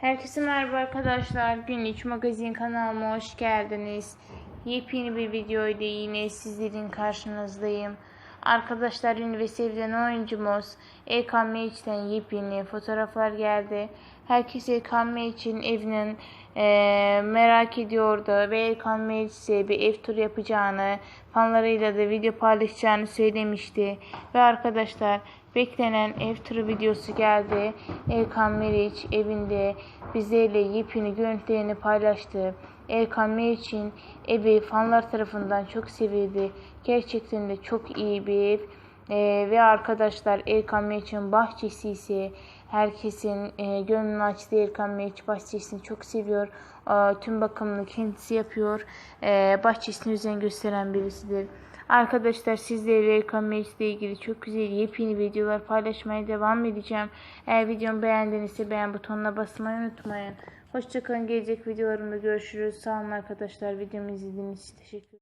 Herkese merhaba arkadaşlar. Günlük magazin kanalıma hoş geldiniz. Yepyeni bir video ile yine sizlerin karşınızdayım. Arkadaşlar sevilen oyuncumuz Erkan Meriç'ten yepyeni fotoğraflar geldi. Herkes Erkan Meriç'in evinin eee, merak ediyordu ve Erkan Meriç'e bir ev turu yapacağını, fanlarıyla da video paylaşacağını söylemişti. Ve arkadaşlar beklenen ev turu videosu geldi. Erkan Meriç evinde bizlerle yepyeni görüntülerini paylaştı. Erkan Meriç'in evi fanlar tarafından çok sevildi. Gerçekten de çok iyi bir ev. Ee, ve arkadaşlar Erkan Meriç'in bahçesi ise herkesin e, gönlünü açtığı Erkan Meriç bahçesini çok seviyor. Aa, tüm bakımını kendisi yapıyor. Ee, bahçesine özen gösteren birisidir. Arkadaşlar sizlerle Erkan Meriç ile ilgili çok güzel yepyeni videolar paylaşmaya devam edeceğim. Eğer videomu beğendinizse beğen butonuna basmayı unutmayın. Hoşçakalın. Gelecek videolarımda görüşürüz. Sağ olun arkadaşlar. Videomu izlediğiniz için teşekkür ederim.